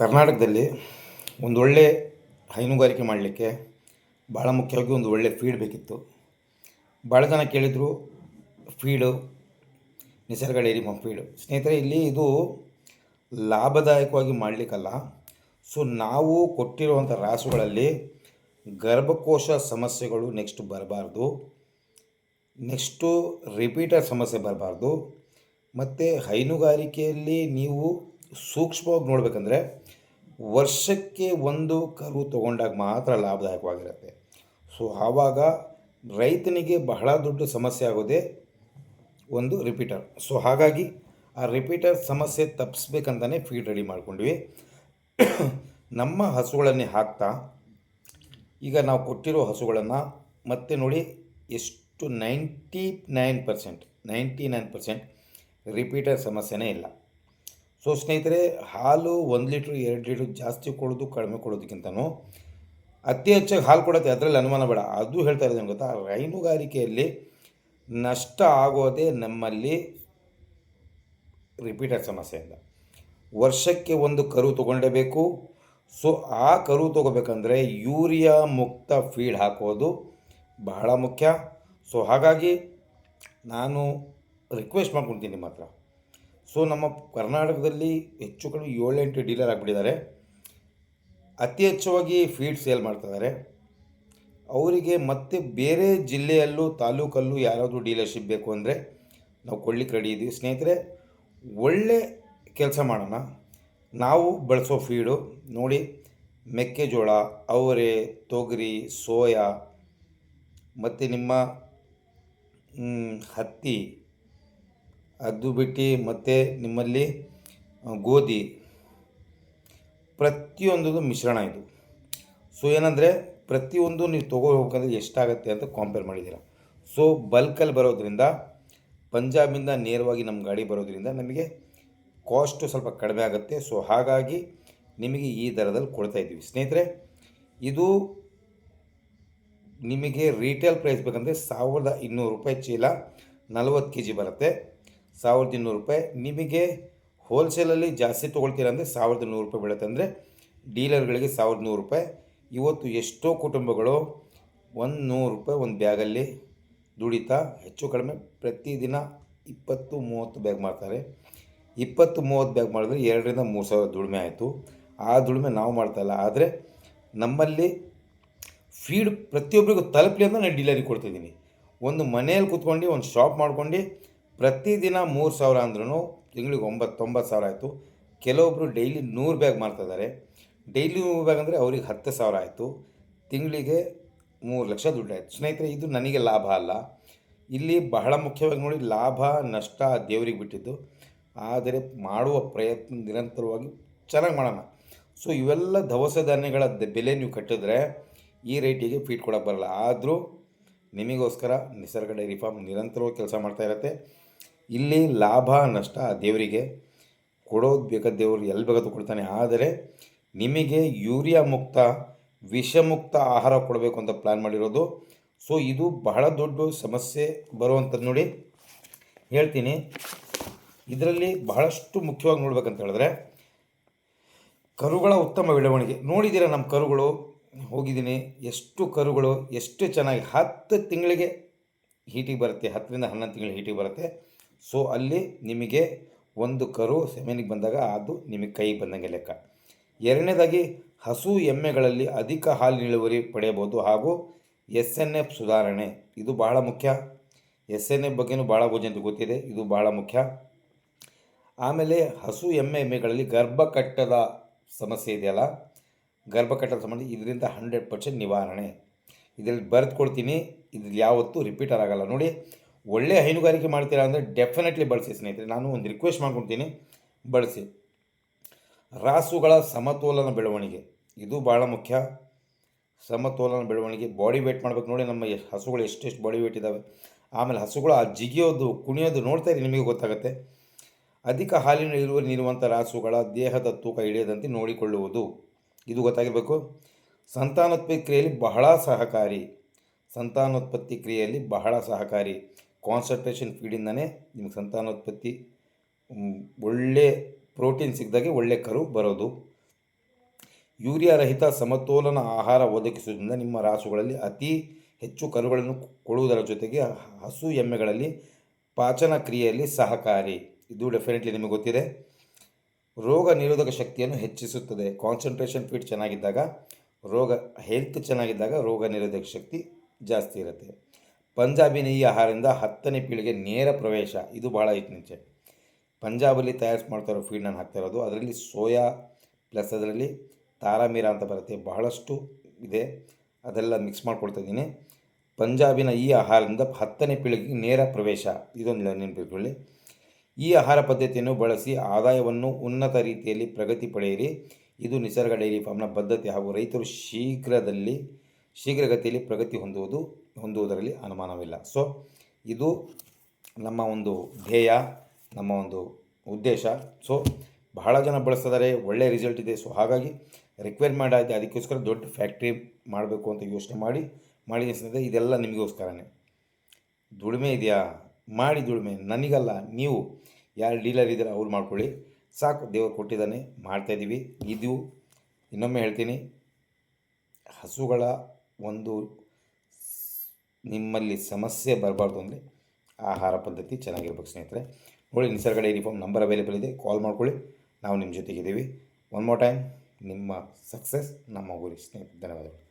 ಕರ್ನಾಟಕದಲ್ಲಿ ಒಂದು ಒಳ್ಳೆ ಹೈನುಗಾರಿಕೆ ಮಾಡಲಿಕ್ಕೆ ಭಾಳ ಮುಖ್ಯವಾಗಿ ಒಂದು ಒಳ್ಳೆ ಫೀಡ್ ಬೇಕಿತ್ತು. ಭಾಳ ಜನ ಕೇಳಿದರು feed Nisarga dairy farm feed ಸ್ನೇಹಿತರೆ, ಇಲ್ಲಿ ಇದು ಲಾಭದಾಯಕವಾಗಿ ಮಾಡಲಿಕ್ಕಲ್ಲ. ಸೊ ನಾವು ಕೊಟ್ಟಿರುವಂಥ ರಾಸುಗಳಲ್ಲಿ ಗರ್ಭಕೋಶ ಸಮಸ್ಯೆಗಳು ನೆಕ್ಸ್ಟ್ ಬರಬಾರ್ದು. ನೆಕ್ಸ್ಟು ರಿಪೀಟರ್ ಸಮಸ್ಯೆ ಬರಬಾರ್ದು. ಮತ್ತು ಹೈನುಗಾರಿಕೆಯಲ್ಲಿ ನೀವು ಸೂಕ್ಷ್ಮವಾಗಿ ನೋಡಬೇಕಂದ್ರೆ ವರ್ಷಕ್ಕೆ ಒಂದು ಕರು ತಗೊಂಡಾಗ ಮಾತ್ರ ಲಾಭದಾಯಕವಾಗಿರುತ್ತೆ. ಸೊ ಆವಾಗ ರೈತನಿಗೆ ಬಹಳ ದೊಡ್ಡ ಸಮಸ್ಯೆ ಆಗೋದೇ ಒಂದು ರಿಪೀಟರ್ ಸೊ ಹಾಗಾಗಿ ಆ ರಿಪೀಟರ್ ಸಮಸ್ಯೆ ತಪ್ಪಿಸ್ಬೇಕಂತಲೇ ಫೀಡ್ ರೆಡಿ ಮಾಡ್ಕೊಂಡ್ವಿ. ನಮ್ಮ ಹಸುಗಳನ್ನೇ ಹಾಕ್ತಾ, ಈಗ ನಾವು ಕೊಟ್ಟಿರೋ ಹಸುಗಳನ್ನು ಮತ್ತೆ ನೋಡಿ ಎಷ್ಟು ninety nine percent ninety nine percent repeater ಸಮಸ್ಯೆನೇ ಇಲ್ಲ. ಸೊ ಸ್ನೇಹಿತರೆ, ಹಾಲು ಒಂದು ಲೀಟ್ರ್ ಎರಡು ಲೀಟ್ರ್ ಜಾಸ್ತಿ ಕೊಡೋದು ಕಡಿಮೆ ಕೊಡೋದಕ್ಕಿಂತನೂ ಅತಿ ಹೆಚ್ಚಾಗಿ ಹಾಲು ಕೊಡುತ್ತೆ ಅದರಲ್ಲಿ ಅನುಮಾನ ಬೇಡ. ಅದು ಹೇಳ್ತಾ ಇರೋದೇನು ಗೊತ್ತಾ? ಹೈನುಗಾರಿಕೆಯಲ್ಲಿ ನಷ್ಟ ಆಗೋದೇ ನಮ್ಮಲ್ಲಿ ರಿಪೀಟರ್ ಸಮಸ್ಯೆಯಿಂದ. ವರ್ಷಕ್ಕೆ ಒಂದು ಕರು ತೊಗೊಂಡೇಬೇಕು ಸೊ ಆ ಕರು ತೊಗೋಬೇಕಂದ್ರೆ ಯೂರಿಯಾ ಮುಕ್ತ ಫೀಡ್ ಹಾಕೋದು ಬಹಳ ಮುಖ್ಯ. ಸೊ ಹಾಗಾಗಿ ನಾನು ರಿಕ್ವೆಸ್ಟ್ ಮಾಡ್ಕೊತೀನಿ ನಿಮ್ಮ ಸೊ ನಮ್ಮ ಕರ್ನಾಟಕದಲ್ಲಿ ಹೆಚ್ಚು ಕಡಿಮೆ ಏಳೆಂಟು ಡೀಲರ್ ಆಗಿಬಿಟ್ಟಿದ್ದಾರೆ. ಅತಿ ಹೆಚ್ಚವಾಗಿ ಫೀಡ್ ಸೇಲ್ ಮಾಡ್ತಿದ್ದಾರೆ. ಅವರಿಗೆ ಮತ್ತೆ ಬೇರೆ ಜಿಲ್ಲೆಯಲ್ಲೂ ತಾಲೂಕಲ್ಲೂ ಯಾರಾದರೂ ಡೀಲರ್ಶಿಪ್ ಬೇಕು ಅಂದರೆ ನಾವು ಕೊಡ್ಲಿಕ್ಕೆ ರೆಡಿ ಇದ್ದೀವಿ ಸ್ನೇಹಿತರೆ, ಒಳ್ಳೆ ಕೆಲಸ ಮಾಡೋಣ. ನಾವು ಬಳಸೋ ಫೀಡು ನೋಡಿ, ಮೆಕ್ಕೆಜೋಳ, ಅವರೆ, ತೊಗರಿ, ಸೋಯಾ ಮತ್ತು ನಿಮ್ಮ ಹತ್ತಿ ಅದು ಬಿಟ್ಟು ಮತ್ತು ನಿಮ್ಮಲ್ಲಿ ಗೋಧಿ. ಪ್ರತಿಯೊಂದು ಮಿಶ್ರಣ ಇದು. ಸೊ ಏನಂದರೆ ಪ್ರತಿಯೊಂದು ನೀವು ತೊಗೊ ಹೋಗ್ಬೇಕಂದ್ರೆ ಎಷ್ಟಾಗತ್ತೆ ಅಂತ ಕಾಂಪೇರ್ ಮಾಡಿದ್ದೀರ. ಸೊ ಬಲ್ಕಲ್ಲಿ ಬರೋದ್ರಿಂದ, ಪಂಜಾಬಿಂದ ನೇರವಾಗಿ ನಮ್ಮ ಗಾಡಿ ಬರೋದ್ರಿಂದ ನಮಗೆ ಕಾಸ್ಟು ಸ್ವಲ್ಪ ಕಡಿಮೆ ಆಗುತ್ತೆ. ಸೊ ಹಾಗಾಗಿ ನಿಮಗೆ ಈ ದರದಲ್ಲಿ ಕೊಡ್ತಾ ಇದ್ದೀವಿ. ಸ್ನೇಹಿತರೆ, ಇದು ನಿಮಗೆ ರೀಟೇಲ್ ಪ್ರೈಸ್ ಬೇಕಂದರೆ ಸಾವಿರದ ಇನ್ನೂರು ರೂಪಾಯಿ ಚೀಲ ನಲವತ್ತು ಕೆ ಜಿ ಬರುತ್ತೆ. ಸಾವಿರದ ಇನ್ನೂರು ರೂಪಾಯಿ. ನಿಮಗೆ ಹೋಲ್ಸೇಲಲ್ಲಿ ಜಾಸ್ತಿ ತೊಗೊಳ್ತೀರ ಅಂದರೆ ಸಾವಿರದ ನೂರು ರೂಪಾಯಿ ಬೀಳುತ್ತೆ. ಅಂದರೆ ಡೀಲರ್ಗಳಿಗೆ ಸಾವಿರದ ನೂರು ರೂಪಾಯಿ. ಇವತ್ತು ಎಷ್ಟೋ ಕುಟುಂಬಗಳು ಒಂದು ನೂರು ರೂಪಾಯಿ ಒಂದು ಬ್ಯಾಗಲ್ಲಿ ದುಡಿತಾ ಹೆಚ್ಚು ಕಡಿಮೆ ಪ್ರತಿದಿನ ಇಪ್ಪತ್ತು ಮೂವತ್ತು ಬ್ಯಾಗ್ ಮಾಡ್ತಾರೆ. ಇಪ್ಪತ್ತು ಮೂವತ್ತು ಬ್ಯಾಗ್ ಮಾಡಿದ್ರೆ ಎರಡರಿಂದ ಮೂರು ಸಾವಿರ ದುಡಿಮೆ ಆಯಿತು. ಆ ದುಡಿಮೆ ನಾವು ಮಾಡ್ತಾಯಿಲ್ಲ ಆದರೆ ನಮ್ಮಲ್ಲಿ ಫೀಡ್ ಪ್ರತಿಯೊಬ್ಬರಿಗೂ ತಲುಪಲಿ ಅಂತ ನಾನು ಡೀಲರಿಗೆ ಕೊಡ್ತಿದ್ದೀನಿ. ಒಂದು ಮನೆಯಲ್ಲಿ ಕೂತ್ಕೊಂಡು, ಒಂದು ಶಾಪ್ ಮಾಡ್ಕೊಂಡು ಪ್ರತಿದಿನ ಮೂರು ಸಾವಿರ ಅಂದ್ರೂ ತಿಂಗಳಿಗೆ ಒಂಬತ್ತು ತೊಂಬತ್ತು ಸಾವಿರ ಆಯಿತು. ಕೆಲವೊಬ್ಬರು ಡೈಲಿ ನೂರು ಬ್ಯಾಗ್ ಮಾಡ್ತಿದ್ದಾರೆ ಡೈಲಿ ನೂರು ಬ್ಯಾಗ್ ಅಂದರೆ ಅವ್ರಿಗೆ ಹತ್ತು ಸಾವಿರ ಆಯಿತು. ತಿಂಗಳಿಗೆ ಮೂರು ಲಕ್ಷ ದುಡ್ಡು ಆಯಿತು. ಸ್ನೇಹಿತರೆ, ಇದು ನನಗೆ ಲಾಭ ಅಲ್ಲ. ಇಲ್ಲಿ ಬಹಳ ಮುಖ್ಯವಾಗಿ ನೋಡಿ, ಲಾಭ, ನಷ್ಟ ದೇವರಿಗೆ ಬಿಟ್ಟಿದ್ದು. ಆದರೆ ಮಾಡುವ ಪ್ರಯತ್ನ ನಿರಂತರವಾಗಿ ಚೆನ್ನಾಗಿ ಮಾಡೋಣ. ಸೊ, ಇವೆಲ್ಲ ದವಸ ಧಾನ್ಯಗಳ ಬೆಲೆ ನೀವು ಕಟ್ಟಿದ್ರೆ ಈ ರೇಟಿಗೆ ಫೀಟ್ ಕೊಡೋಕ್ಕೆ ಬರಲ್ಲ. ಆದರೂ ನಿಮಗೋಸ್ಕರ ನಿಸರ್ಗ ಡೈರಿ ಫಾರ್ಮ್ ನಿರಂತರವಾಗಿ ಕೆಲಸ ಮಾಡ್ತಾ ಇರುತ್ತೆ. ಇಲ್ಲಿ ಲಾಭ, ನಷ್ಟ ದೇವರಿಗೆ ಕೊಡೋದು ಬೇಕಾದ ದೇವರು ಎಲ್ಲಿ ಬೇಕಾದ್ರೂ ಕೊಡ್ತಾನೆ. ಆದರೆ ನಿಮಗೆ ಯೂರಿಯಾ ಮುಕ್ತ ವಿಷಮುಕ್ತ ಆಹಾರ ಕೊಡಬೇಕು ಅಂತ ಪ್ಲ್ಯಾನ್ ಮಾಡಿರೋದು. ಸೊ ಇದು ಬಹಳ ದೊಡ್ಡ ಸಮಸ್ಯೆ ಬರುವಂಥದ್ದು ನೋಡಿ. ಹೇಳ್ತೀನಿ. ಇದರಲ್ಲಿ ಬಹಳಷ್ಟು ಮುಖ್ಯವಾಗಿ ನೋಡ್ಬೇಕಂತ ಹೇಳಿದ್ರೆ ಕರುಗಳ ಉತ್ತಮ ಬೆಳವಣಿಗೆ. ನೋಡಿದ್ದೀರ ನಮ್ಮ ಕರುಗಳು? ಹೋಗಿದ್ದೀನಿ. ಎಷ್ಟು ಕರುಗಳು, ಎಷ್ಟು ಚೆನ್ನಾಗಿ ಹತ್ತು ತಿಂಗಳಿಗೆ ಹೀಟಿಗೆ ಬರುತ್ತೆ, ಹತ್ತರಿಂದ ಹನ್ನೊಂದು ತಿಂಗಳಿಗೆ ಹೀಟಿಗೆ ಬರುತ್ತೆ. ಸೊ ಅಲ್ಲಿ ನಿಮಗೆ ಒಂದು ಕರು ಸೆಮೆನಿಗೆ ಬಂದಾಗ ಅದು ನಿಮಗೆ ಕೈ ಬಂದಂಗೆ ಲೆಕ್ಕ. ಎರಡನೇದಾಗಿ, ಹಸು ಎಮ್ಮೆಗಳಲ್ಲಿ ಅಧಿಕ ಹಾಲಿನ ಇಳುವರಿ ಪಡೆಯಬಹುದು ಹಾಗೂ ಎಸ್ ಎನ್ ಎಫ್ ಸುಧಾರಣೆ. ಇದು ಬಹಳ ಮುಖ್ಯ. ಎಸ್ ಎನ್ ಎಫ್ ಬಗ್ಗೆನೂ ಭಾಳ ಜನರಿಗೆ ಗೊತ್ತಿದೆ. ಇದು ಬಹಳ ಮುಖ್ಯ. ಆಮೇಲೆ, ಹಸು ಎಮ್ಮೆ ಎಮ್ಮೆಗಳಲ್ಲಿ ಗರ್ಭಕಟ್ಟದ ಸಮಸ್ಯೆ ಇದೆಯಲ್ಲ? ಗರ್ಭಕಟ್ಟದ ಸಮಸ್ಯೆ, ಇದರಿಂದ ಹಂಡ್ರೆಡ್ ಪರ್ಸೆಂಟ್ ನಿವಾರಣೆ. ಇದರಲ್ಲಿ ಬರೆದುಕೊಡ್ತೀನಿ ಇದ್ರಲ್ಲಿ ಇದು ಯಾವತ್ತೂ ರಿಪೀಟರ್ ಆಗಲ್ಲ. ನೋಡಿ ಒಳ್ಳೆ ಹೈನುಗಾರಿಕೆ ಮಾಡ್ತೀರಾ ಅಂದರೆ ಡೆಫಿನೆಟ್ಲಿ ಬಳಸಿ ಸ್ನೇಹಿತರೆ, ನಾನು ಒಂದು ರಿಕ್ವೆಸ್ಟ್ ಮಾಡ್ಕೊಳ್ತೀನಿ ಬಳಸಿ. ರಾಸುಗಳ ಸಮತೋಲನ ಬೆಳವಣಿಗೆ. ಇದು ಭಾಳ ಮುಖ್ಯ. ಸಮತೋಲನ ಬೆಳವಣಿಗೆ ಬಾಡಿ ವೇಟ್ ಮಾಡ್ಬೇಕು ನೋಡಿ, ನಮ್ಮ ಹಸುಗಳು ಎಷ್ಟೆಷ್ಟು ಬಾಡಿ ವೇಟ್ ಇದ್ದಾವೆ ಆಮೇಲೆ ಹಸುಗಳು ಆ ಜಿಗಿಯೋದು, ಕುಣಿಯೋದು ನೋಡ್ತಾ ಇರಿ, ನಿಮಗೆ ಗೊತ್ತಾಗುತ್ತೆ. ಅಧಿಕ ಹಾಲಿನ ಇಳುವರಿ ನೀಡುವಂಥ ರಾಸುಗಳ ದೇಹದ ತೂಕ ಇಳಿಯದಂತೆ ನೋಡಿಕೊಳ್ಳುವುದು. ಇದು ಗೊತ್ತಾಗಿರಬೇಕು. ಸಂತಾನೋತ್ಪತ್ತಿ ಕ್ರಿಯೆಯಲ್ಲಿ ಬಹಳ ಸಹಕಾರಿ. ಸಂತಾನೋತ್ಪತ್ತಿ ಕ್ರಿಯೆಯಲ್ಲಿ ಬಹಳ ಸಹಕಾರಿ. ಕಾನ್ಸಂಟ್ರೇಷನ್ ಫೀಡಿಂದನೇ ನಿಮಗೆ ಸಂತಾನೋತ್ಪತ್ತಿ ಒಳ್ಳೆ ಪ್ರೋಟೀನ್ ಸಿಕ್ಕಿದಾಗೆ ಒಳ್ಳೆ ಕರು ಬರೋದು. ಯೂರಿಯಾ ರಹಿತ ಸಮತೋಲನ ಆಹಾರ ಒದಗಿಸುವುದರಿಂದ ನಿಮ್ಮ ರಾಸುಗಳಲ್ಲಿ ಅತಿ ಹೆಚ್ಚು ಕರುಗಳನ್ನು ಕೊಡುವುದರ ಜೊತೆಗೆ ಹಸು ಎಮ್ಮೆಗಳಲ್ಲಿ ಪಾಚನ ಕ್ರಿಯೆಯಲ್ಲಿ ಸಹಕಾರಿ. ಇದು ಡೆಫಿನೆಟ್ಲಿ ನಿಮಗೆ ಗೊತ್ತಿದೆ. ರೋಗ ನಿರೋಧಕ ಶಕ್ತಿಯನ್ನು ಹೆಚ್ಚಿಸುತ್ತದೆ. ಕಾನ್ಸಂಟ್ರೇಷನ್ ಫೀಡ್ ಚೆನ್ನಾಗಿದ್ದಾಗ ರೋಗ ಹೆಲ್ತ್ ಚೆನ್ನಾಗಿದ್ದಾಗ ರೋಗ ನಿರೋಧಕ ಶಕ್ತಿ ಜಾಸ್ತಿ ಇರುತ್ತೆ. ಪಂಜಾಬಿನ ಈ ಆಹಾರದಿಂದ ಹತ್ತನೇ ಪೀಳಿಗೆ ನೇರ ಪ್ರವೇಶ. ಇದು ಬಹಳ ಇತ್ತೀಚೆ ಪಂಜಾಬಲ್ಲಿ ತಯಾರಿಸಿ ಮಾಡ್ತಾ ಇರೋ ಫೀಡ್ ನಾನು ಹಾಕ್ತಾ ಇರೋದು. ಅದರಲ್ಲಿ ಸೋಯಾ ಪ್ಲಸ್ ಅದರಲ್ಲಿ ತಾರಾಮೀರಾ ಅಂತ ಬರುತ್ತೆ. ಬಹಳಷ್ಟು ಇದೆ. ಅದೆಲ್ಲ ಮಿಕ್ಸ್ ಮಾಡ್ಕೊಳ್ತಾ ಇದ್ದೀನಿ. ಪಂಜಾಬಿನ ಈ ಆಹಾರದಿಂದ ಹತ್ತನೇ ಪೀಳಿಗೆ ನೇರ ಪ್ರವೇಶ. ಇದೊಂದು ನೆನಪಿಟ್ಕೊಳ್ಳಿ. ಈ ಆಹಾರ ಪದ್ಧತಿಯನ್ನು ಬಳಸಿ ಆದಾಯವನ್ನು ಉನ್ನತ ರೀತಿಯಲ್ಲಿ ಪ್ರಗತಿ ಪಡೆಯಿರಿ. ಇದು ನಿಸರ್ಗ ಡೈರಿ ಫಾರ್ಮ್ನ ಬದ್ಧತೆ ಹಾಗೂ ರೈತರು ಶೀಘ್ರದಲ್ಲಿ, ಶೀಘ್ರಗತಿಯಲ್ಲಿ ಪ್ರಗತಿ ಹೊಂದುವುದು. ಹೊಂದುವುದರಲ್ಲಿ ಅನುಮಾನವಿಲ್ಲ. ಸೊ ಇದು ನಮ್ಮ ಒಂದು ಧ್ಯೇಯ, ನಮ್ಮ ಒಂದು ಉದ್ದೇಶ. ಸೊ ಬಹಳ ಜನ ಬಳಸ್ತಿದ್ದಾರೆ ಒಳ್ಳೆಯ ರಿಸಲ್ಟ್ ಇದೆ. ಸೊ ಹಾಗಾಗಿ ರಿಕ್ವೈರ್ ಮಾಡಿದೆ ಅದಕ್ಕೋಸ್ಕರ ದೊಡ್ಡ ಫ್ಯಾಕ್ಟ್ರಿ ಮಾಡಬೇಕು ಅಂತ ಯೋಚನೆ ಮಾಡಿ ಮಾಡಿ ಅನಿಸಿದೆ ಇದೆಲ್ಲ ನಿಮಗೋಸ್ಕರನೇ. ದುಡಿಮೆ ಇದೆಯಾ? ಮಾಡಿ ದುಡಿಮೆ. ನನಗಲ್ಲ, ನೀವು ಯಾರು ಡೀಲರ್ ಇದ್ದೀರ, ಅವ್ರು ಮಾಡ್ಕೊಳ್ಳಿ. ಸಾಕು, ದೇವರು ಕೊಟ್ಟಿದ್ದಾನೆ ಮಾಡ್ತಾಯಿದ್ದೀವಿ ಇದು ಇನ್ನೊಮ್ಮೆ ಹೇಳ್ತೀನಿ, ಹಸುಗಳ ಒಂದು ನಿಮ್ಮಲ್ಲಿ ಸಮಸ್ಯೆ ಬರಬಾರ್ದು ಅಂದರೆ ಆಹಾರ ಪದ್ಧತಿ ಚೆನ್ನಾಗಿರ್ಬೇಕು ಸ್ನೇಹಿತರೆ. ನೋಡಿ ನಿಸರ್ಗ ಡೈರಿ ನಂಬರ್ ಅವೈಲೇಬಲ್ ಇದೆ. ಕಾಲ್ ಮಾಡ್ಕೊಳ್ಳಿ. ನಾವು ನಿಮ್ಮ ಜೊತೆಗಿದ್ದೀವಿ. ಒನ್ ಮೋರ್ ಟೈಮ್ ನಿಮ್ಮ ಸಕ್ಸಸ್ ನಮ್ಮ ಗುರಿ ಸ್ನೇಹಿತರೆ. ಧನ್ಯವಾದಗಳು.